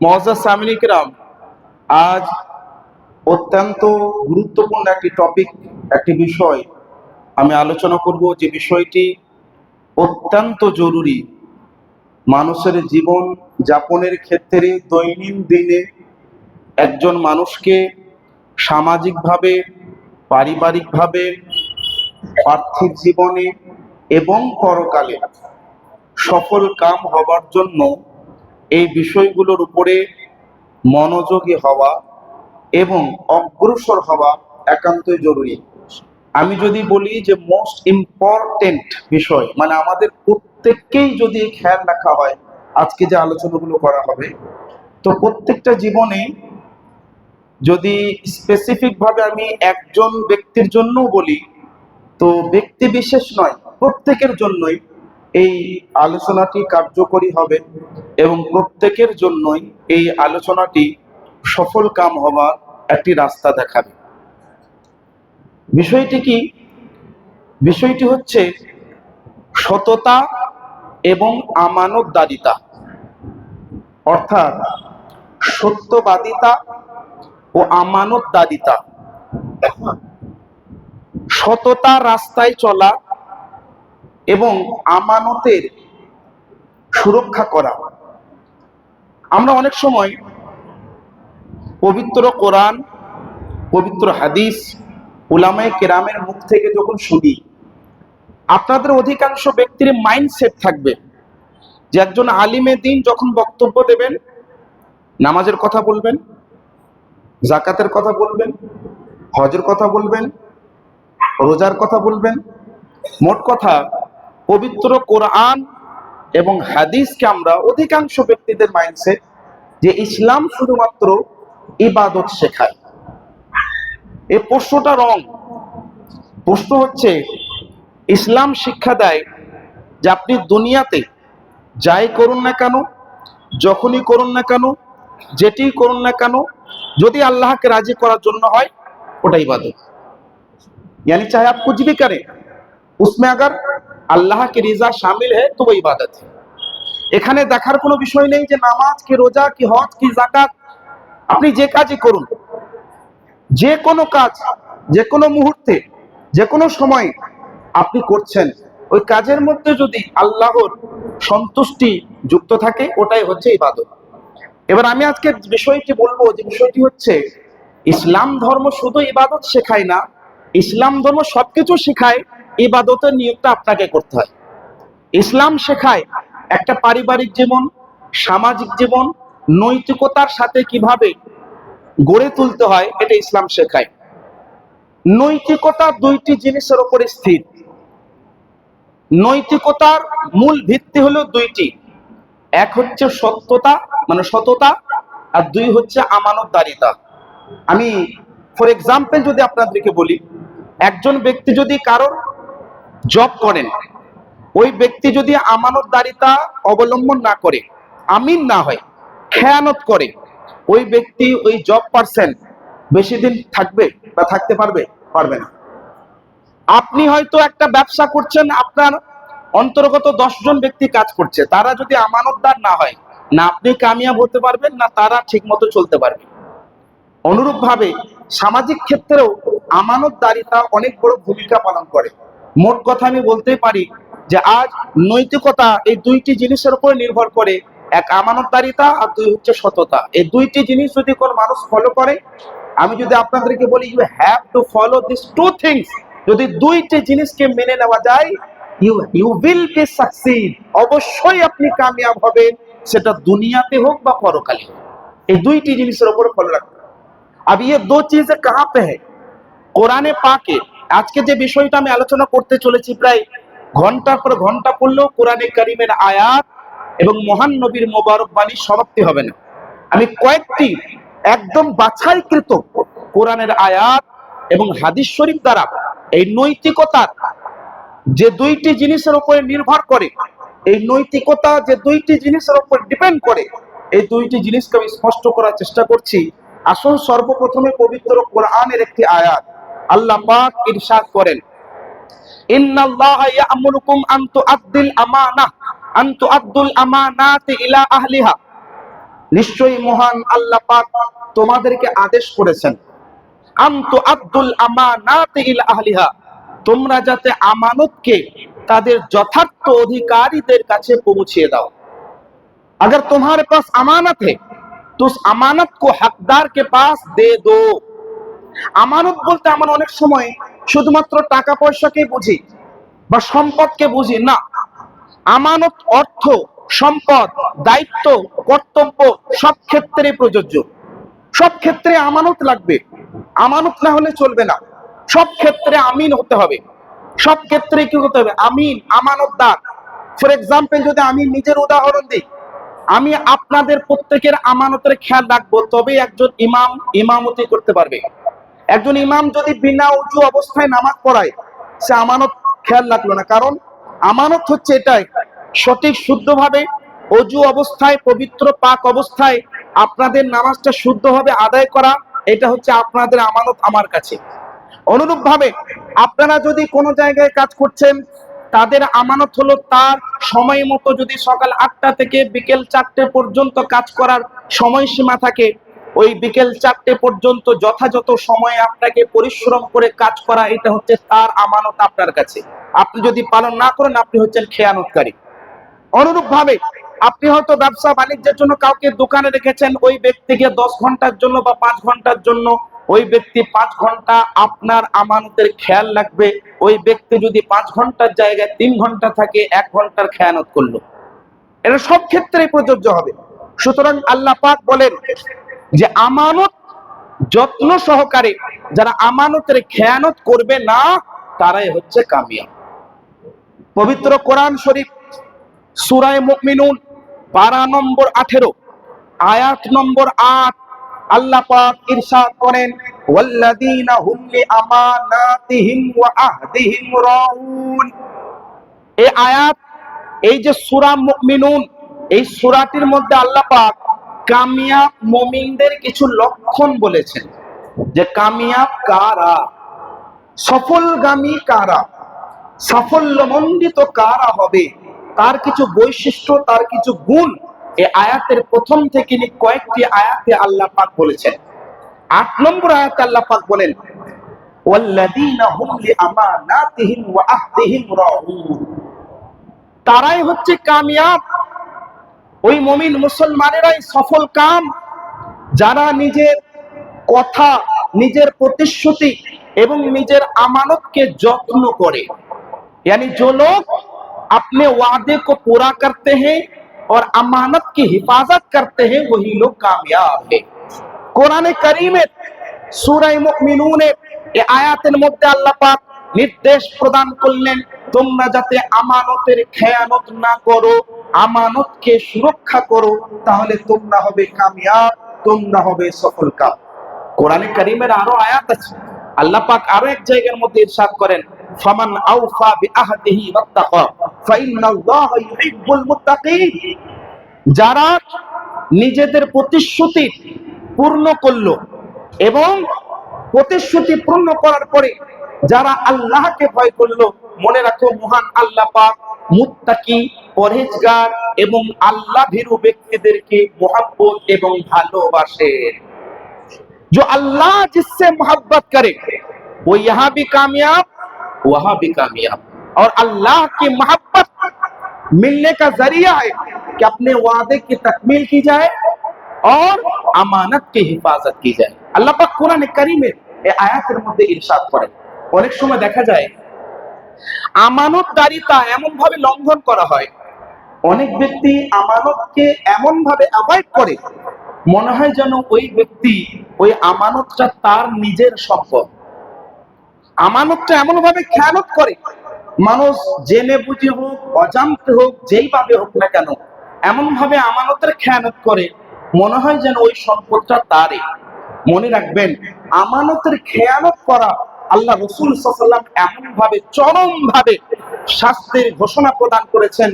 মহাজাজ সামিনিকরাম আজ অত্যন্ত গুরুত্বপূর্ণ একটি টপিক একটি বিষয় আমি আলোচনা করব, যে বিষয়টি অত্যন্ত জরুরি। মানুষের জীবন যাপনের ক্ষেত্রে দৈনন্দিনে একজন মানুষকে সামাজিকভাবে, পারিবারিকভাবে, পার্থিব জীবনে এবং পরকালে সফল কাম হবার জন্য এই বিষয়গুলোর উপরে মনোযোগী হওয়া এবং অগ্রসর হওয়া একান্তই জরুরি। আমি যদি বলি যে মোস্ট ইম্পর্টেন্ট বিষয় মানে আমাদের প্রত্যেককেই যদি খেয়াল রাখা হয়, আজকে যে আলোচনাগুলো করা হবে, তো প্রত্যেকটা জীবনে যদি স্পেসিফিক ভাবে আমি একজন ব্যক্তির জন্য বলি, তো ব্যক্তি বিশেষ নয়, প্রত্যেকের জন্যই এই আলোচনাটি কার্যকরী হবে এবং প্রত্যেকের জন্যই এই আলোচনাটি সফল কাম হওয়ার একটি রাস্তা দেখাবে। বিষয়টি কি? বিষয়টি হচ্ছে সততা এবং আমানতদারিতা। অর্থাৎ সত্যবাদিতা ও আমানতদারিতা। সততা রাস্তায় চলা এবং আমানতের সুরক্ষা করা। আমরা অনেক সময় পবিত্র কোরআন, পবিত্র হাদিস, উলামায়ে কেরামের মুখ থেকে যখন শুনি, আপনাদের অধিকাংশ ব্যক্তির মাইন্ডসেট থাকবে যে একজন আলিমে দিন যখন বক্তব্য দেবেন, নামাজের কথা বলবেন জাকাতের কথা বলবেন, হজের কথা বলবেন, রোজার কথা বলবেন, মোট কথা পবিত্র কোরআন এবং হাদিসকে আমরা অধিকাংশ ব্যক্তিদের মাইন্ডসেট যে ইসলাম শুধুমাত্র ইবাদত শেখায় এই প্রশ্নটা রং প্রশ্ন হচ্ছে ইসলাম শিক্ষা দেয় যে আপনি দুনিয়াতে যাই করুন না কেন যখনই করুন না কেন যেটি করুন না কেন যদি আল্লাহকে রাজি করার জন্য হয় ওটা ইবাদত यानी चाहे आप कुछ भी करें उसमें अगर আল্লাহ की रिजा शामिल है तो वो इबादत है এখানে দেখার কোনো বিষয় নেই যে নামাজ কি রোজা কি হজ কি জাকাত আপনি যে কাজই করুন যে কোনো কাজ যে কোনো মুহূর্তে যে কোনো সময় আপনি করছেন ওই কাজের মধ্যে যদি আল্লাহর সন্তুষ্টি যুক্ত থাকে ওটাই হচ্ছে ইবাদত এবার আমি আজকে বিষয়টি বলবো যে বিষয়টি হচ্ছে ইসলাম ধর্ম শুধু ইবাদত শেখায় না ইসলাম ধর্ম সবকিছু শেখায় ইবাদতের নিয়োগটা আপনাকে করতে হয়। ইসলাম শেখায় একটা পারিবারিক জীবন, সামাজিক জীবন, নৈতিকতার সাথে কীভাবে গড়ে তুলতে হয় এটা ইসলাম শেখায়। নৈতিকতা দুইটি জিনিসের উপরে স্থির। নৈতিকতার মূল ভিত্তি হলো দুইটি। এক হচ্ছে সত্যতা মানে সততা, আর দুই হচ্ছে আমানতদারিতা। আমি ফর এক্সাম্পল যদি আপনাদেরকে বলি, একজন ব্যক্তি যদি কারোর জব করেন। ওই ব্যক্তি যদি আমানতদারিতা অবলম্বন না করে, আমিন না হয়, খেয়ানত করে, ওই ব্যক্তি ওই জব পারসন, বেশি দিন থাকবে বা থাকতে পারবে? পারবে না। আপনি হয়তো একটা ব্যবসা করছেন, আপনার অন্তর্গত জন ব্যক্তি কাজ করছে, তারা যদি আমানতদার না হয়, না আপনি কামিয়াব হতে পারবেন, না তারা ঠিক মতো চলতে পারবে। অনুরূপভাবে সামাজিক ক্ষেত্রেও আমানতদারিতা অনেক বড় ভূমিকা পালন করে। মোট কথা আমি বলতেই পারি যে আজ নৈতিকতা এই দুইটি জিনিসের উপর নির্ভর করে এক আমানতদারিতা আর দুই হচ্ছে সততা এই দুইটি জিনিস যদি কোন মানুষ ফলো করে আমি যদি আপনাদেরকে বলি you have to follow this two things যদি দুইটি জিনিসকে মেনে নেওয়া যায় you you will be succeed অবশ্যই আপনি কামিয়াব হবেন সেটা দুনিয়াতে হোক বা পরকালে হোক। এই দুইটি জিনিসের উপর ফলো রাখতে হবে। अब ये दो चीजें कहाँ पे है কোরআনে পাকে আজকে যে বিষয়টা আমি আলোচনা করতে চলেছি প্রায় ঘণ্টার পর ঘণ্টা পড়লেও কোরআনে কারিমের আয়াত এবং মহান নবীর মোবারক বাণী সমাপ্তি হবে না। আমি কয়েকটি একদম বাছাইকৃত কোরআনের আয়াত এবং হাদিস শরীফ দ্বারা এই নৈতিকতার যে দুইটি জিনিসের উপরে নির্ভর করে, এই নৈতিকতা যে দুইটি জিনিসের উপর ডিপেন্ড করে, এই দুইটি জিনিসকে আমি স্পষ্ট করার চেষ্টা করছি। আসল সর্বপ্রথমে পবিত্র কোরআনের একটি আয়াত। আল্লাহ পাক ইরশাদ করেন ইন্নাল্লাহ ইয়া'মুরুকুম আন তুআদ্দিল আমানাহ আন তুআদ্দুল আমানাতি ইলা আহলিহা নিশ্চয়ই মহান আল্লাহ পাক তোমাদেরকে আদেশ করেছেন আন্তু আব্দুল আমানাত ইলা আহলিহা তোমরা যাতে আমানতকে তাদের যথার্থ অধিকারীদের কাছে পৌঁছিয়ে দাও अगर तुम्हारे पास अमानत है तो उस अमानत को हकदार के पास दे दो আমানত বলতে আমরা অনেক সময় শুধুমাত্র টাকা পয়সাকে বুঝি বা সম্পদকে বুঝি না। আমানত অর্থ, সম্পদ, দায়িত্ব, কর্তব্য সব ক্ষেত্রে প্রযোজ্য। সব ক্ষেত্রে আমানত লাগবে। আমানত না হলে চলবে না। সব ক্ষেত্রে আমিন হতে হবে। সব ক্ষেত্রে কি হতে হবে? আমিন, আমানতদার। ফর এক্সাম্পল যদি আমি নিজের উদাহরণ দিই, আমি আপনাদের প্রত্যেকের আমানতের খেয়াল রাখব তবে একজন ইমাম, ইমামতি করতে পারবে। একজন ইমাম যদি বিনা উঁচু অবস্থায় নামাজ পড়ায়, সে আমানত খেয়াল রাখল না। কারণ আমানত হচ্ছে এটাই, সঠিক শুদ্ধভাবে অজু অবস্থায়, পবিত্র পাক অবস্থায় আপনাদের নামাজটা শুদ্ধভাবে আদায় করা, এটা হচ্ছে আপনাদের আমানত আমার কাছে। অনুরূপ ভাবে আপনারা যদি কোনো জায়গায় কাজ করছেন, তাদের আমানত হলো তার সময় মতো যদি সকাল আটটা থেকে বিকেল চারটে পর্যন্ত কাজ করার সময়সীমা থাকে ওই বিকেল চারটে পর্যন্ত যথাযথ সময়ে আপনাকে পরিশ্রম করে কাজ করা, এটা হচ্ছে তার আমানত আপনার কাছে। আপনি যদি পালন না করেন, আপনি হচ্ছেন খেয়ানতকারী। অনুরূপ ভাবে আপনি হয়তো ব্যবসা বাণিজ্যের জন্য কাউকে দোকানে রেখেছেন, ওই ব্যক্তিকে দশ ঘণ্টার জন্য বা পাঁচ ঘণ্টার জন্য, ওই ব্যক্তি পাঁচ ঘণ্টা আপনার আমানতের খেয়াল রাখবে। ওই ব্যক্তি যদি পাঁচ ঘণ্টার জায়গায় তিন ঘণ্টা থাকে, এক ঘণ্টার খেয়ানত করল। এটা সব ক্ষেত্রেই প্রযোজ্য হবে। সুতরাং আল্লাহ পাক বলেন যে আমানত যত্ন সহকারে যারা আমানতের খেয়ানত করবে না, তারাই হচ্ছে কামিয়াব। পবিত্র কোরআন শরীফ, সুরায় মুমিনুন পারা নম্বর আঠেরো, আয়াত নম্বর আট, আল্লাহ পাক ইরশাদ করেন হুম লিআমানাতিহিম ওয়া আহদিহিম রাউন। এই আয়াত, এই যে সূরা মুমিনুন, এই সূরাটির মধ্যে আল্লাহ পাক কামিয়াব মুমিনদের কিছু লক্ষণ বলেছেন যে কামিয়াব কারা? সফলগামী কারা? সাফল্যমণ্ডিত কারা হবে? তার কিছু বৈশিষ্ট্য, তার কিছু গুণ এই আয়াতের প্রথম থেকে কয়েকটি আয়াতে আল্লাহ পাক বলেছেন। আট নম্বর আয়াতে আল্লাহ পাক বলেন তারাই হচ্ছে কামিয়াব। ওই মমিন মুসলমানেরাই সফল কাম যারা নিজের কথা নিজের প্রতিশ্রুতি এবং নিজের আমানতকে যত্ন করে यानी जो लोग अपने वादे को पूरा करते हैं और अमानत की हिफाजत करते हैं वही लोग कामयाब है কোরআনে করিমের সূরায়ে মুমিনুনের এই আয়াতের মধ্যে আল্লাহ পাক নির্দেশ প্রদান করলেন, তোমরা যাতে আমানতের খেয়ানত না করো, আমানতকে সুরক্ষা করো, তাহলে তোমরা হবে কামিয়াব, তোমরা হবে সফল কাম। কোরআনে করিমের আরও আয়াত আছে। আল্লাহ পাক আরও এক জায়গার মধ্যে ইরশাদ করেন, ফামান আউফা ওয়াত্তাকা ইউহিব্বুল মুত্তাকিন। যারা নিজেদের প্রতিশ্রুতি পূর্ণ করল এবং প্রতিশ্রুতি পূর্ণ করার পরে যারা আল্লাহকে ভয় করলো মনে রাখো মহান আল্লাহ পাক মুত্তাকি পরহেজগার এবং আল্লাহ ভীরু ব্যক্তিদেরকে মোহাব্বত এবং ভালোবাসে जो अल्लाह जिससे मोहब्बत करे वो यहाँ भी कामयाब वहां भी कामयाब और अल्लाह की मोहब्बत मिलने का जरिया है कि अपने वादे की तकमील की जाए और আমানত की हिफाजत की जाए আল্লাহ পাক কোরআনে কারীমে এই আয়াতের মধ্যে ইরশাদ করেন অনেক সময় দেখা যায়, আমানতদারিতা এমন ভাবে লঙ্ঘন করা হয়। অনেক ব্যক্তি আমানতকে এমন ভাবে অ্যাভয়েড করে, মনে হয় যেন ওই ব্যক্তি ওই আমানতটা তার নিজের সম্পদ। আমানতটা এমন ভাবে খেয়ানত করে, মানুষ জেনে বুঝে হোক, অজান্তে হোক যেইভাবে হোক না কেন এমন ভাবে আমানতের খেয়ানত করে, মনে হয় যেন ওই সম্পদটা তারই। মনে রাখবেন, আমানতের খেয়ানত করা আল্লাহ রসুল সাল্লাম এমন ভাবে চরম ভাবে শাস্তির ঘোষণা প্রদান করেছেন।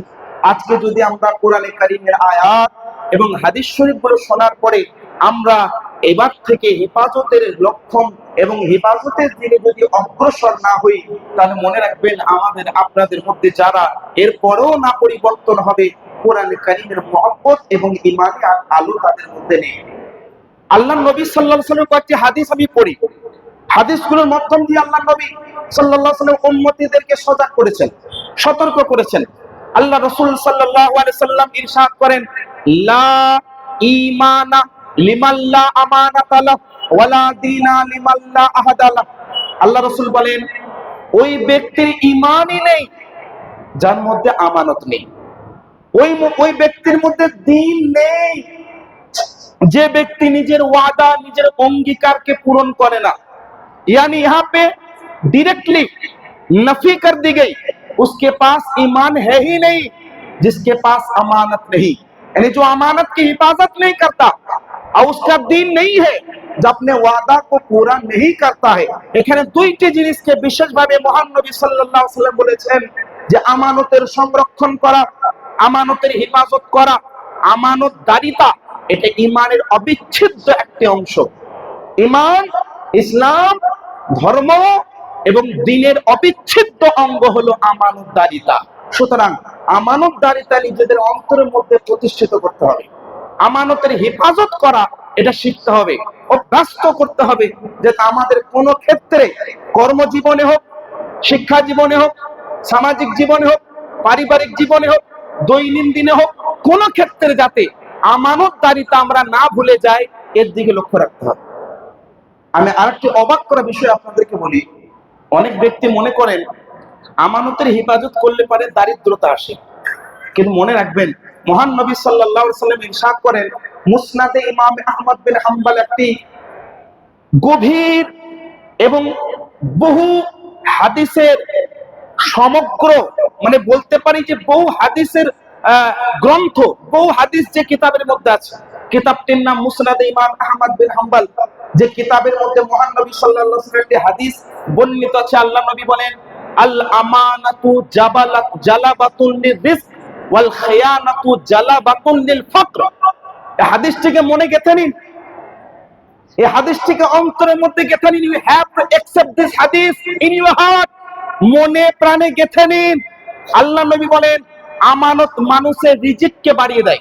আজকে যদি আমরা কোরআনে কারিমের আয়াত এবং হাদিস শরীফগুলো শোনার পরে আমরা এবার থেকে হেফাজতের লক্ষণ এবং হেফাজতের দিকে যদি অগ্রসর না হই, তাহলে মনে রাখবেন আমাদের, আপনাদের মধ্যে যারা এরপরেও না পরিবর্তন হবে, কোরআন কারিমের মহব্বত এবং ইমানি আলো তাদের মধ্যে নেই। আল্লাহ নবী সাল্লাহ সাল্লাম কয়েকটি হাদিস আমি পড়ি। হাদিসগুলোর মাধ্যম দিয়ে আল্লাহ নবী সাল্লাহ সাল্লাম উম্মতিদেরকে সজাগ করেছেন, সতর্ক করেছেন। আল্লাহ রসুল সাল্লাহ সাল্লাম ইরশাদ করেন, লা ইমানা লিমাল্লা আমানাতালা ওয়ালা দিনা লিমাল্লা আহাদালা আল্লাহ রসুল বলেন, ওই ব্যক্তির ইমানই নেই, যার মধ্যে আমানত নেই। ওই ওই ব্যক্তির মধ্যে দিন নেই। যে ব্যক্তি নিজের ওয়াদা, নিজের অঙ্গীকারকে পূরণ করে না यानी यहाँ पे डायरेक्टली नफी कर दी गई उसके पास ईमान है ही नहीं जिसके पास अमानत नहीं यानी जो अमानत की हिफाजत नहीं करता और उसका दीन नहीं है जो अपने वादा को पूरा नहीं करता है এখানে দুইটি জিনিসকে বিশেষভাবে মহান নবী সাল্লাল্লাহু আলাইহি সাল্লাম বলেছেন যে আমানতের সংরক্ষণ করা আমানতের হেফাজত করা আমানত দারিতা এটা ইমানের অবিচ্ছেদ্য একটি অংশ ইমান ইসলাম, ধর্ম এবং দিনের অবিচ্ছেদ্য অঙ্গ হলো আমানতদারিতা। সুতরাং আমানতদারিতা নিজেদের অন্তরের মধ্যে প্রতিষ্ঠিত করতে হবে। আমানতের হেফাজত করা, এটা শিখতে হবে, অভ্যস্ত করতে হবে যে আমাদের কোন ক্ষেত্রে কর্মজীবনে হোক, শিক্ষা জীবনে হোক, সামাজিক জীবনে হোক, পারিবারিক জীবনে হোক, দৈনন্দিনে হোক, কোন ক্ষেত্রে যাতে আমানতদারিতা আমরা না ভুলে যাই, এর দিকে লক্ষ্য রাখতে হবে। আমি আরেকটি অবাক করা বিষয় আপনাদেরকে বলি। অনেক ব্যক্তি মনে করেন, আমানতের হেফাজত করলে পারে দারিদ্রতা আসে। কিন্তু মনে রাখবেন, মহান নবী আলাইহি সাল্লাম ইরশাদ করেন, মুসনাদে ইমাম আহমদ বিন হাম্বল একটি গভীর এবং বহু হাদিসের সমগ্র মানে বলতে পারি যে বহু হাদিসের গ্রন্থ, বহু হাদিস যে কিতাবের মধ্যে আছে কিতাবটির নাম মুসনাদে ইমাম আহমদ বিন হাম্বল। যে কিতাবের মধ্যে মহান নবী সাল্লাল্লাহু আলাইহি হাদিস বর্ণিত আছে, আল্লাহ নবী বলেন, আল আমানাতু জাবালাত জালাবাতুল লিরিজক ওয়াল খিয়ানাতু জালাবাতুল লিল ফাকর এই হাদিসটিকে মনে গেঁথে নিন। এই হাদিসটিকে অন্তরের মধ্যে গেঁথে নিন। You have to accept this হাদিস ইন ইউর হার্ট মনে প্রাণে গেঁথে নিন। আল্লাহ নবী বলেন, আমানত মানুষের রিজিককে বাড়িয়ে দেয়।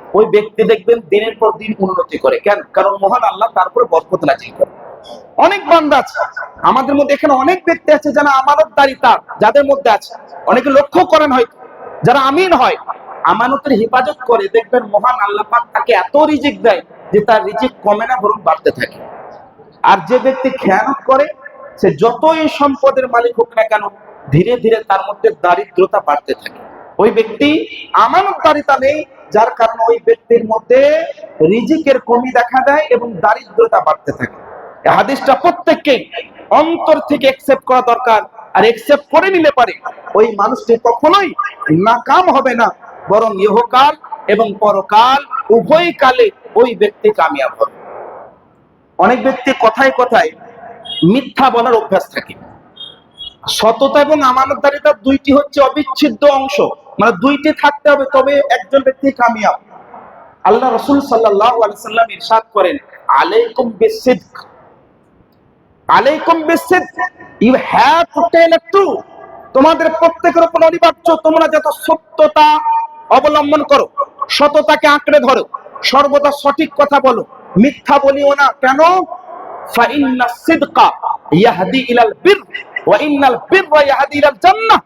ওই ব্যক্তি দেখবেন দিনের পর দিন উন্নতি করে। কেন? কারণ মহান আল্লাহ তারপরে বরকত নাজিল করে অনেক বান্দা আছে। আমাদের মধ্যে এখানে অনেক ব্যক্তি আছে যারা আমানত দারিতা যাদের মধ্যে আছে। অনেকে লক্ষ্য করেন হয়তো। যারা আমিন হয়, আমানতের হেফাজত করে দেখবেন মহান আল্লাহ পাক তাকে এত রিজিক দেয় যে তার রিজিক কমে না, বরং বাড়তে থাকে। আর যে ব্যক্তি খেয়ানত করে, সে যতই সম্পদের মালিক হোক না কেন, ধীরে ধীরে তার মধ্যে দারিদ্রতা বাড়তে থাকে। ওই ব্যক্তি আমানতদারিতা নেই যার কারণে ওই ব্যক্তির মধ্যে রিজিকের কমি দেখা দেয় এবং দারিদ্রতা বাড়তে থাকে। হাদিসটা প্রত্যেককে অন্তর থেকে একসেপ্ট করা দরকার। আর একসেপ্ট করে নিলে পারে। ওই মানুষটি কখনোই নাকাম হবে না, বরং ইহকাল এবং পরকাল উভয় কালে ওই ব্যক্তি কামিয়াব হবে। অনেক ব্যক্তি কথায় কথায় মিথ্যা বলার অভ্যাস থাকে। সততা এবং আমানতদারিতার দুইটি হচ্ছে অবিচ্ছেদ্য অংশ। মানে দুইটি থাকতে হবে, তবে একজন ব্যক্তি কামিয়াব। আল্লাহ রসুল সাল্লাম ইরশাদ করেন, আলাইকুম আলাইকুম ইউ হ্যাভ টু টেল তোমাদের প্রত্যেকের উপর অনিবার্য, তোমরা যত সত্যতা অবলম্বন করো, সততাকে আঁকড়ে ধরো, সর্বদা সঠিক কথা বলো, মিথ্যা বলিও না। কেন? ফাইন্না সিদকা ইয়াহদি ইলাল ওয়া ইন্নাল বিররা ইয়াহদি ইলাল জান্নাহ,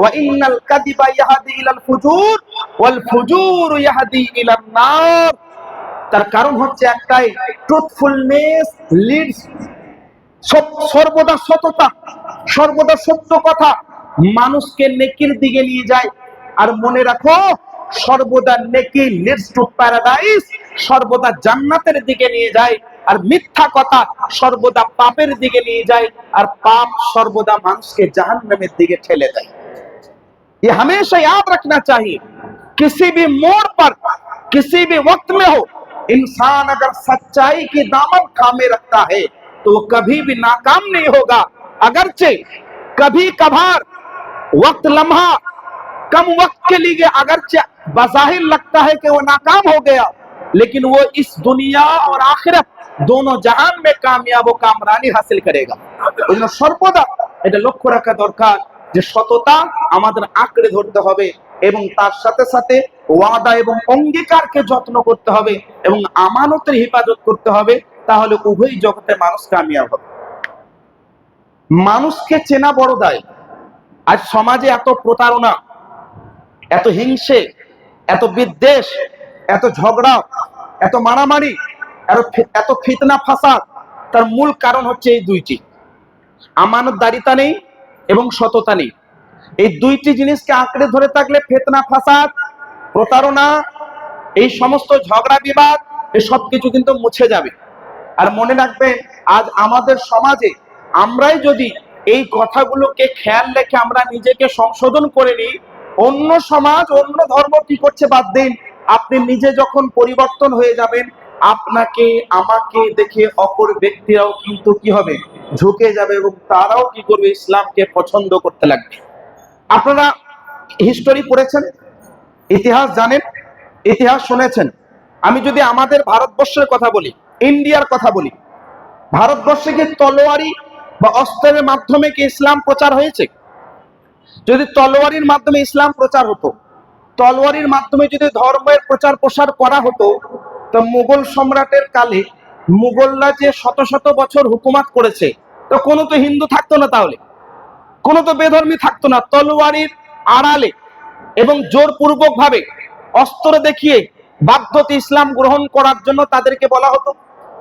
ওয়া ইন্নাল কাযিবা ইয়াহদি ইলাল ফুজুর, ওয়াল ফুজুর ইয়াহদি তার কারণ হচ্ছে একটাই ট্রুথফুলনেস লিডস সর্বদা সততা, সর্বদা সত্য কথা। মানুষকে নেকির দিকে নিয়ে যায়। আর মনে রাখো, সর্বদা নেকি লিডস টু প্যারাডাইস সর্বদা জান্নাতের দিকে নিয়ে যায়। আর মিথ্যা কথা সর্বদা পাপের দিকে নিয়ে যায় আর পাপ সর্বদা মানুষকে জাহান্নামের দিকে ঠেলে দেয় ये हमेशा याद रखना चाहिए किसी भी मोड़ पर किसी भी वक्त में हो इंसान अगर सच्चाई की दामन थामे रखता है तो वो कभी भी नाकाम नहीं होगा अगरचे कभी कभार वक्त लम्हा कम वक्त के लिए अगर बजाहिर लगता है कि वो नाकाम हो गया लेकिन वो इस दुनिया और आखिरत দোনো জাহান মে কামিয়াব ও কামরানি হাসিল করেগা ওই জন্য সর্বদা এটা লক্ষ্য রাখা দরকার যে সততা আমাদের আঁকড়ে ধরতে হবে এবং তার সাথে সাথে ওয়াদা এবং অঙ্গীকারকে যত্ন করতে হবে এবং আমানতের হেফাজত করতে হবে তাহলে উভয় জগতে মানুষ কামিয়াব হবে মানুষকে চেনা বড় দায় আজ সমাজে এত প্রতারণা এত হিংসে এত বিদ্বেষ এত ঝগড়া এত মারামারি এত ফিতনা ফাসাদ, তার মূল কারণ হচ্ছে এই দুইটি। আমানতদারিতা নেই এবং সততা নেই। এই দুইটি জিনিসকে আঁকড়ে ধরে থাকলে ফেতনা ফাসাদ, প্রতারণা, এই সমস্ত ঝগড়া বিবাদ এই সব কিছু কিন্তু মুছে যাবে। আর মনে রাখবেন, আজ আমাদের সমাজে আমরাই যদি এই কথাগুলোকে খেয়াল রেখে আমরা নিজেকে সংশোধন করে নিই, অন্য সমাজ, অন্য ধর্ম কি করছে বাদ দিন, আপনি নিজে যখন পরিবর্তন হয়ে যাবেন আপনাকে, আমাকে দেখে অপর ব্যক্তিরাও কিন্তু কি হবে? ঝুঁকে যাবে এবং তারাও কি করবে? ইসলামকে পছন্দ করতে লাগবে। আপনারা হিস্টোরি পড়েছেন? ইতিহাস জানেন? ইতিহাস শুনেছেন? আমি যদি আমাদের ভারতবর্ষের কথা বলি, ইন্ডিয়ার কথা বলি, ভারতবর্ষে কি তলোয়ারি বা অস্ত্রের মাধ্যমে কি ইসলাম প্রচার হয়েছে? যদি তলোয়ারির মাধ্যমে ইসলাম প্রচার হতো, তলোয়ারির মাধ্যমে যদি ধর্মের প্রচার প্রসার করা হতো তো মুঘল সম্রাটের কালে মুঘলরা যে শত শত বছর হুকুমাত করেছে, তো কোনো তো হিন্দু থাকতো না তাহলে? কোনো তো বেধর্মী থাকতো না। তলোয়ারির আড়ালে এবং জোরপূর্বক ভাবে অস্ত্র দেখিয়ে বাধ্যতে ইসলাম গ্রহণ করার জন্য তাদেরকে বলা হতো।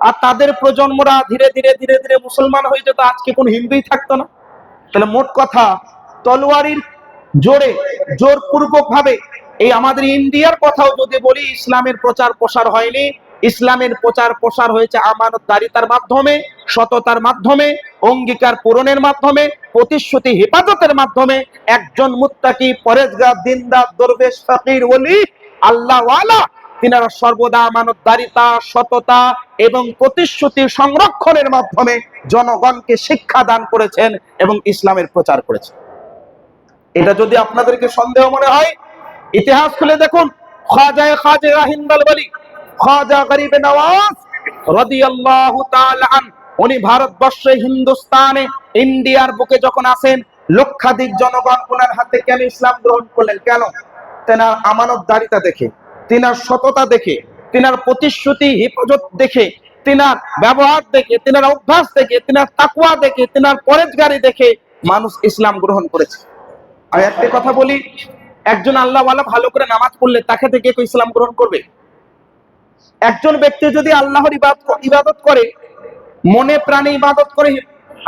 আর তাদের প্রজন্মরা ধীরে ধীরে ধীরে ধীরে মুসলমান হয়ে যেত, আজকে কোন হিন্দুই থাকতো না। তাহলে মোট কথা, তলোয়ারির জোরে জোরপূর্বক ভাবে এই আমাদের ইন্ডিয়ার কথাও যদি বলি, ইসলামের প্রচার প্রসার হয়নি। ইসলামের প্রচার প্রসার হয়েছে আমানতদারিতার মাধ্যমে, সততার মাধ্যমে, অঙ্গীকার পূরণের মাধ্যমে, প্রতিশ্রুতি হেফাজতের মাধ্যমে। একজন মুত্তাকি, পরেজগার, দিনদার, দরবেশ, ফকির, ওলি, আল্লাহ তিনারা সর্বদা আমানতদারিতা, সততা এবং প্রতিশ্রুতি সংরক্ষণের মাধ্যমে জনগণকে শিক্ষা দান করেছেন এবং ইসলামের প্রচার করেছেন। এটা যদি আপনাদেরকে সন্দেহ মনে হয় ইতিহাস খুলে দেখুন। রাহিন্দাল বলি, খাজা নওয়াজ উনি ভারতবর্ষে হিন্দুস্তানে, ইন্ডিয়ার বুকে যখন আসেন, লক্ষাধিক জনগণ ওনার হাতে কেন ইসলাম গ্রহণ করলেন? কেন? তেনার দেখে, তিনার সততা দেখে, তিনার প্রতিশ্রুতি, হেফাজত দেখে, তিনার ব্যবহার দেখে, তিনার অভ্যাস দেখে, তিনার তাকুয়া দেখে, তিনার পরেজগারি দেখে মানুষ ইসলাম গ্রহণ করেছে। আমি একটা কথা বলি একজন আল্লাহওয়ালা ভালো করে নামাজ পড়লে তাকে থেকে কেউ ইসলাম গ্রহণ করবে? একজন ব্যক্তি যদি আল্লাহর ইবাদত করে, মনে প্রাণে ইবাদত করে,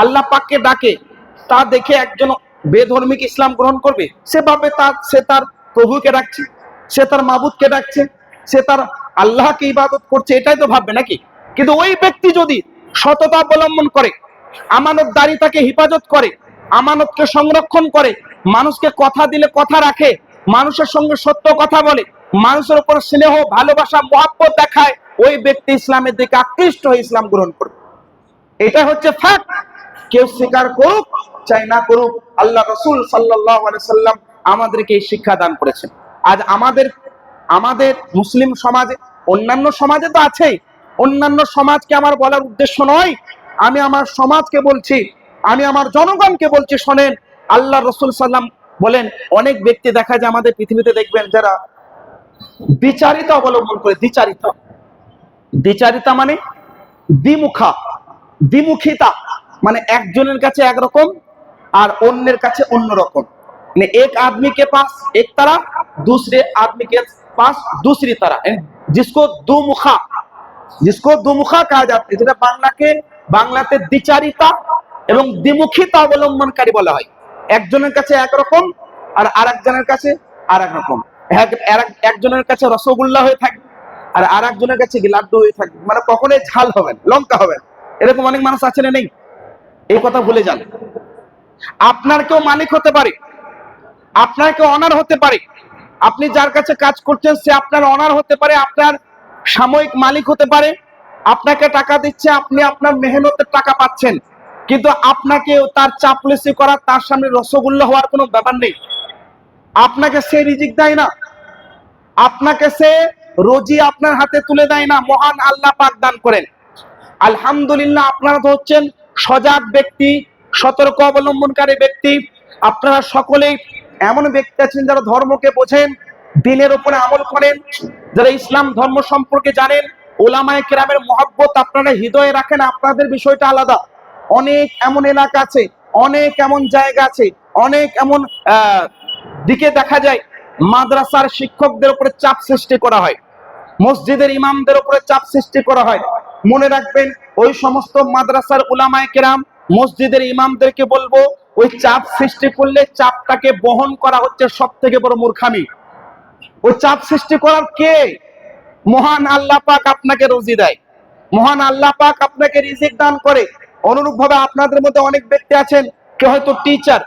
আল্লাহ পাককে ডাকে, তা দেখে একজন বেধর্মিক ইসলাম গ্রহণ করবে? সে ভাবে তার সে তার প্রভুকে ডাকছে, সে তার মাবুদকে ডাকছে, সে তার আল্লাহকে ইবাদত করছে, এটাই তো ভাববে নাকি? কিন্তু ওই ব্যক্তি যদি সততা অবলম্বন করে আমানত দারিতাকে হেফাজত করে, আমানতকে সংরক্ষণ করে, মানুষকে কথা দিলে কথা রাখে মানুষের সঙ্গে সত্য কথা বলে, মানুষের উপর স্নেহ, ভালোবাসা, মহাব্বত দেখায়, ওই ব্যক্তি ইসলামের দিকে আকৃষ্ট হয়ে ইসলাম গ্রহণ করবে এটা হচ্ছে ফ্যাক্ট কেউ স্বীকার করুক, চাই না করুক, আল্লাহ রসুল সাল্লাম আমাদেরকে এই শিক্ষা দান করেছেন। আজ আমাদের আমাদের মুসলিম সমাজে, অন্যান্য সমাজে তো আছেই। অন্যান্য সমাজকে আমার বলার উদ্দেশ্য নয়। আমি আমার সমাজকে বলছি, আমি আমার জনগণকে বলছি, শোনেন, আল্লাহ রসুল সাল্লাম বলেন, অনেক ব্যক্তি দেখা যায় আমাদের পৃথিবীতে দেখবেন যারা বিচারিতা অবলম্বন করে, দ্বিচারিতা। দ্বিচারিতা মানে দ্বিমুখা, দ্বিমুখিতা। মানে একজনের কাছে একরকম আর অন্যের কাছে অন্যরকম। মানে এক আদমিকে পাস पास एक तरह दूसरे आदमी के पास दूसरी तरह जिसको দুমুখা, জিসকো দুমুখা কাজ যাচ্ছে যেটা বাংলাকে, বাংলাতে দ্বিচারিতা এবং দ্বিমুখিতা অবলম্বনকারী বলা হয়। একজনের কাছে একরকম আর আরেকজনের কাছে আর এক রকম। এক- এক- একজনের কাছে রসগোল্লা হয়ে থাকবে আর আর একজনের কাছে লাড্ডু হয়ে থাকবে। মানে কখনোই ঝাল হবেন লঙ্কা হবেন এরকম অনেক মানুষ আছে না নেই? এই কথা ভুলে যান। আপনার কেউ মালিক হতে পারে, আপনার কেউ অনার হতে পারে। আপনি যার কাছে কাজ করছেন, সে আপনার অনার হতে পারে, আপনার সাময়িক মালিক হতে পারে। আপনাকে টাকা দিচ্ছে, আপনি আপনার মেহনতের টাকা পাচ্ছেন। কিন্তু আপনাকে তার চাপলেসি করা, তার সামনে রসগোল্লা হওয়ার কোনো ব্যাপার নেই। আপনাকে সে রিজিক দেয় না। আপনাকে সে রোজি আপনার হাতে তুলে দেয় না, মহান আল্লাহ পাক দান করেন। আলহামদুলিল্লাহ, আপনারা তো হচ্ছেন সজাগ ব্যক্তি, সতর্ক অবলম্বনকারী ব্যক্তি। আপনারা সকলেই এমন ব্যক্তি আছেন যারা ধর্মকে বোঝেন দিনের উপরে আমল করেন, যারা ইসলাম ধর্ম সম্পর্কে জানেন। ওলামায়ে কেরামের মহব্বত আপনারা হৃদয়ে রাখেন, আপনাদের বিষয়টা আলাদা। অনেক এমন এলাকা আছে, অনেক এমন জায়গা আছে, অনেক এমন দিকে দেখা যায়, মাদ্রাসার শিক্ষকদের উপরে চাপ সৃষ্টি করা হয়, মসজিদের ইমামদের উপরে চাপ সৃষ্টি করা হয়। মনে রাখবেন, ওই সমস্ত মাদ্রাসার উলামায় কেরাম, মসজিদের ইমামদেরকে বলব, ওই চাপ সৃষ্টি করলে চাপটাকে বহন করা হচ্ছে সব থেকে বড় মূর্খামি। ওই চাপ সৃষ্টি করার কে? মহান আল্লাহ পাক আপনাকে রুজি দেয়। মহান আল্লাহ পাক আপনাকে রিজিক দান করে। অনুরূপ ভাবে আপনাদের মধ্যে অনেক ব্যক্তি আছেন, কে হয়তো টিচার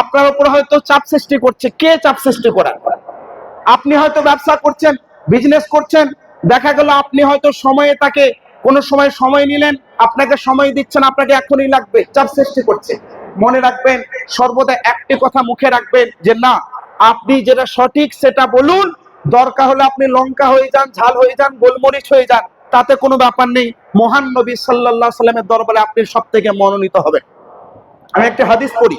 আপনার উপর হয়তো চাপ সৃষ্টি করছে, কে চাপ সৃষ্টি করা আপনি হয়তো ব্যবসা করছেন বিজনেস করছেন, দেখা গেল আপনি হয়তো সময়ে তাকে, কোন সময় সময় নিলেন, আপনাকে সময় দিচ্ছেন, আপনাকে এখনই লাগবে, চাপ সৃষ্টি করছে। মনে রাখবেন, সর্বদা একটি কথা মুখে রাখবেন, যে না, আপনি যেটা সঠিক সেটা বলুন, দরকার হলে আপনি লঙ্কা হয়ে যান, ঝাল হয়ে যান, গোলমরিচ হয়ে যান, তাতে কোনো ব্যাপার নেই। মহান নবী সাল্লাল্লাহু সাল্লামের দরবারে আপনি সব থেকে মনোনীত হবেন। আমি একটা হাদিস পড়ি।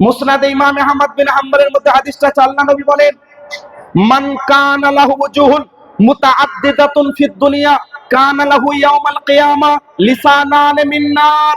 মুসনাদে ইমাম আহমদ বিন হাম্বলের মধ্যে হাদিসটা আল্লাহ নবী বলেন, মান কানা লাহু ওজুহুন মুতাআদ্দিদাতুন ফিদ দুনিয়া, কানা লাহু ইয়াউমাল কিয়ামা লিসানান মিন নার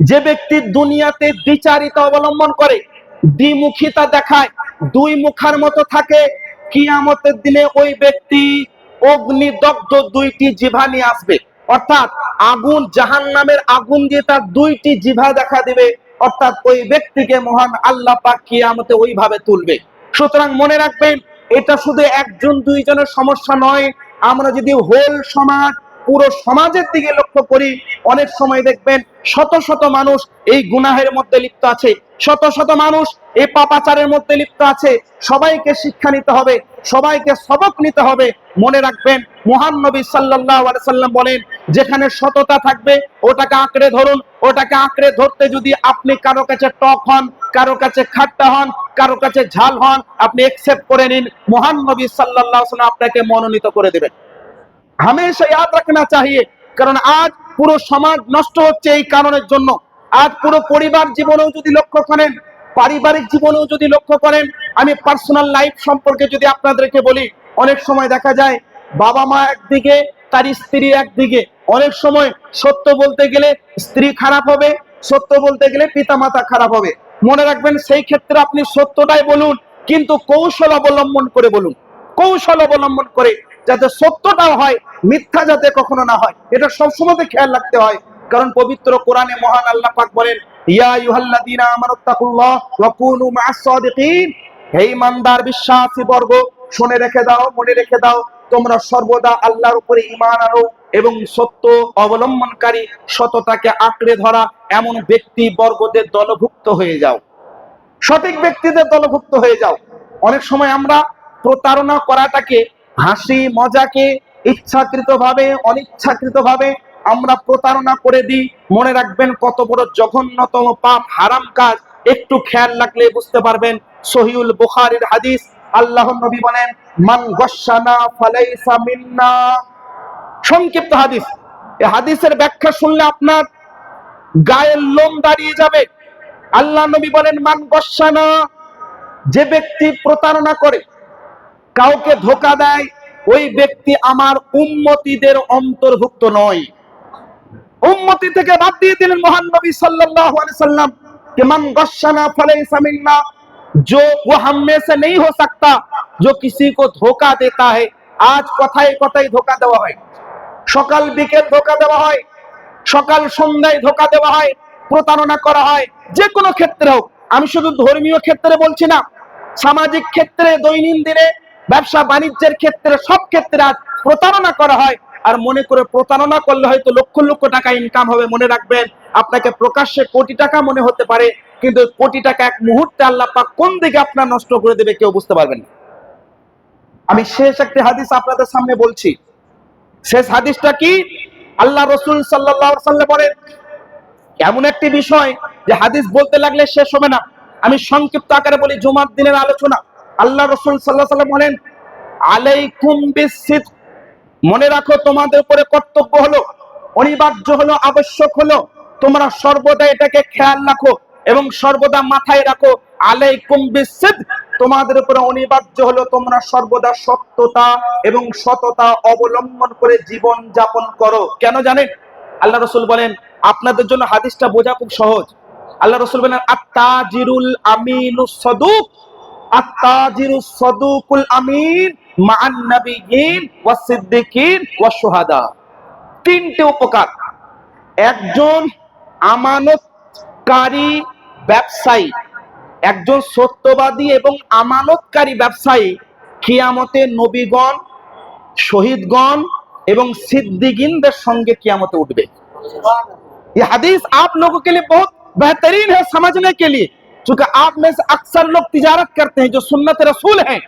যে ব্যক্তি দুনিয়াতে দ্বিচারিতা অবলম্বন করে, দ্বিমুখিতা দেখায়, দুই মুখার মতো থাকে, কিয়ামতের দিনে ওই ব্যক্তি অগ্নিদগ্ধ দুইটি জিভা আসবে। অর্থাৎ আগুন, জাহান্নামের আগুন দিয়ে তার দুইটি জিভা দেখা দিবে। অর্থাৎ ওই ব্যক্তিকে মহান আল্লাহ পাক কিয়ামতে ওইভাবে তুলবে। সুতরাং মনে রাখবেন, এটা শুধু একজন দুইজনের সমস্যা নয়। আমরা যদি হোল সমাজ পুরো সমাজের দিকে লক্ষ্য করি, অনেক সময় দেখবেন শত শত মানুষ এই গুনাহের মধ্যে লিপ্ত আছে। শত শত মানুষ এই পাপাচারের মধ্যে লিপ্ত আছে। সবাইকে শিক্ষা নিতে হবে, সবাইকে সবক নিতে হবে। মনে রাখবেন, মহান নবী আলাইহি সাল্লাম বলেন, যেখানে সততা থাকবে, ওটাকে আঁকড়ে ধরুন। ওটাকে আঁকড়ে ধরতে যদি আপনি কারও কাছে টক হন, কারও কাছে খাট্টা হন, কারও কাছে ঝাল হন, আপনি একসেপ্ট করে নিন, মহান নবী সাল্লাম আপনাকে মনোনীত করে দেবেন। हमेशा याद रखना चाहिए কারণ আজ পুরো সমাজ নষ্ট হচ্ছে এই কারণের জন্য আজ পুরো পরিবার জীবনেও যদি লক্ষ্য করেন পারিবারিক জীবনেও যদি লক্ষ্য করেন আমি পার্সোনাল লাইফ সম্পর্কে যদি আপনাদেরকে বলি অনেক সময় দেখা যায় বাবা মা একদিকে তার স্ত্রী একদিকে অনেক সময় সত্য বলতে গেলে স্ত্রী খারাপ হবে সত্য বলতে গেলে পিতামাতা খারাপ হবে মনে রাখবেন সেই ক্ষেত্রে আপনি সত্যটাই বলুন কিন্তু কৌশল অবলম্বন করে বলুন কৌশল অবলম্বন করে যাতে সত্যটাও হয়, মিথ্যা যাতে কখনো না হয়। এটা সবসময় খেয়াল রাখতে হয়। কারণ পবিত্র কোরআনে মহান আল্লাহ পাক বলেন, ইয়া ওয়া কুনু সাদিকিন। হে ইমানদার বিশ্বাসী বর্গ, শুনে রেখে দাও, মনে রেখে দাও, তোমরা সর্বদা আল্লাহর উপরে ঈমান আনো এবং সত্য অবলম্বনকারী, সততাকে আঁকড়ে ধরা এমন ব্যক্তি বর্গদের দলভুক্ত হয়ে যাও। সঠিক ব্যক্তিদের দলভুক্ত হয়ে যাও। অনেক সময় আমরা প্রতারণা করাটাকে হাসি মজাকে ইচ্ছাকৃত ভাবে অনিচ্ছাকৃত ভাবে আমরা প্রতারণা করে দিই। মনে রাখবেন, কত বড় জঘন্যতম পাপ, হারাম কাজ। একটু খেয়াল রাখলে বুঝতে পারবেন, সহিউল বুখারীর হাদিস, আল্লাহ নবী বলেন, মান গসানা ফালাইসা মিন্না। সংক্ষিপ্ত হাদিস। এই হাদিসের ব্যাখ্যা শুনলে আপনার গায়ের লোম দাঁড়িয়ে যাবে। আল্লাহ নবী বলেন, মান গসানা। যে ব্যক্তি প্রতারণা করে কাউকে ধোকা দেয় ওই ব্যক্তি আমার উম্মতিদের অন্তর্ভুক্ত নয় উম্মতি থেকে বাদ দিয়ে দিলেন মহান নবী सल्लल्लाहु अलैहि वसल्लम कि मन गशना फलैसा मिन्ना जो वो हम में से नहीं हो सकता जो किसी को धोखा देता है আজ কথায় কথায় ধোকা দেওয়া হয় সকাল বিকেল ধোকা দেওয়া হয় সকাল সন্ধ্যায় ধোকা দেওয়া হয় প্রতারণা করা হয় যে কোনো ক্ষেত্রে হোক আমি শুধু ধর্মীয় ক্ষেত্রে বলছি না সামাজিক ক্ষেত্রে দৈনন্দিনে ব্যবসা বাণিজ্যের ক্ষেত্রে সব ক্ষেত্রে আজ প্রতারণা করা হয়। আর মনে করে প্রতারণা করলে হয়তো লক্ষ লক্ষ টাকা ইনকাম হবে, মনে রাখবেন। আপনাকে প্রকাশ্যে কোটি টাকা মনে হতে পারে, কিন্তু কোটি টাকা এক মুহূর্তে আল্লাহ পাক কোন দিকে আপনার নষ্ট করে দেবে কেউ বুঝতে পারবেন না। আমি শেষ একটি হাদিস আপনাদের সামনে বলছি। শেষ হাদিসটা কি? আল্লাহ রসুল সাল্লাহ সাল্লাম বলেন, এমন একটি বিষয় যে হাদিস বলতে লাগলে শেষ হবে না। আমি সংক্ষিপ্ত আকারে বলি, জুমার দিনের আলোচনা। আল্লাহ রসুল সাল্লাহ সাল্লাম বলেন, আলাইকুম বিসিদ মনে রাখো, তোমাদের উপরে কর্তব্য হলো, অনিবার্য হলো, আবশ্যক হলো, তোমরা সর্বদা এটাকে খেয়াল রাখো এবং সর্বদা মাথায় রাখো, আলাইকুম বিসিদ। তোমাদের উপরে অনিবার্য হলো, তোমরা সর্বদা সত্যতা এবং সততা অবলম্বন করে জীবন যাপন করো। কেন জানেন? আল্লাহ রসুল বলেন, আপনাদের জন্য হাদিসটা বোঝা খুব সহজ। আল্লাহ রসুল বলেন, আত্তাজিরুল আমিনু সদুক। আত্তাজিরু সদুকুল আমিন মান নাবিয়িন ওয়াস সিদ্দিকিন ওয়াস শুহাদা তিনটে উপকার একজন আমানতকারী ব্যবসায়ী একজন সত্যবাদী এবং আমানতকারী ব্যবসায়ী কিয়ামতে নবীগণ শহীদগণ এবং সিদ্দিকিনদের সঙ্গে কিয়ামতে উঠবে ये हदीस आप लोगों के लिए बहुत बेहतरीन है समझने के लिए क्योंकि आप में से अक्सर लोग तिजारत करते हैं जो सुन्नत रसूल हैं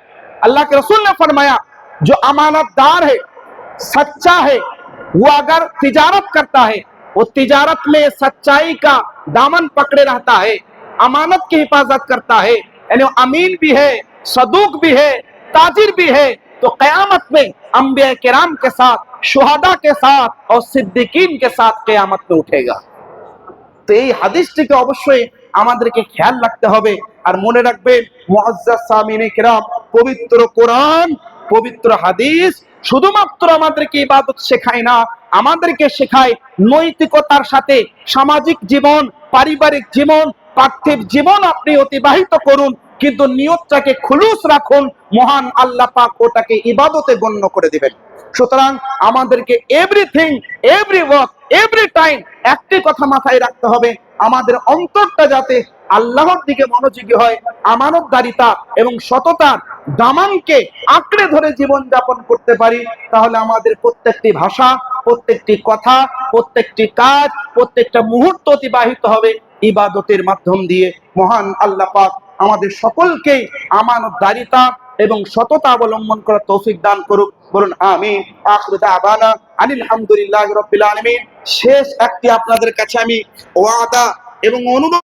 अल्लाह के रसूल ने फरमाया जो अमानतदार है सच्चा है वो अगर तिजारत करता है वो तिजारत में सच्चाई का दामन पकड़े रहता है अमानत की हिफाजत करता है यानी वो अमीन भी है सदूक भी है ताजिर भी है तो कयामत में अंबिया किराम के साथ शुहदा के साथ और सिद्दीकीन के साथ कयामत में उठेगा তো এই হাদিসটিকে অবশ্যই আমাদেরকে খেয়াল রাখতে হবে। আর মনে রাখবেন পবিত্র কোরআন, পবিত্র হাদিস, শুধুমাত্র আমাদেরকে ইবাদত শেখায় না, আমাদেরকে শেখায় নৈতিকতার সাথে সামাজিক জীবন, পারিবারিক জীবন, পার্থিব জীবন আপনি অতিবাহিত করুন, কিন্তু নিয়তটাকে খুলুস রাখুন, মহান আল্লাহ পাক ওটাকে ইবাদতে গণ্য করে দিবেন। সুতরাং আমাদেরকে everything every work every time একটি কথা মাথায় রাখতে হবে আমাদের অন্তরটা যাতে আল্লাহর দিকে মনোযোগী হয়, আমানতদারিতা এবং সততার দামানকে আঁকড়ে ধরে জীবন যাপন করতে পারি, তাহলে আমাদের প্রত্যেকটি ভাষা, প্রত্যেকটি কথা, প্রত্যেকটি কাজ, প্রত্যেকটা মুহূর্ত অতিবাহিত হবে ইবাদতের মাধ্যম দিয়ে। মহান আল্লাহ পাক আমাদের সকলকেই আমানতদারিতা এবং সততা অবলম্বন করার তৌফিক দান করুক। বলুন আমি আখরু দাবানা আনিল হামদুলিল্লাহ রাব্বিল আলামিন। শেষ একটি আপনাদের কাছে আমি ওয়াদা এবং অনুরোধ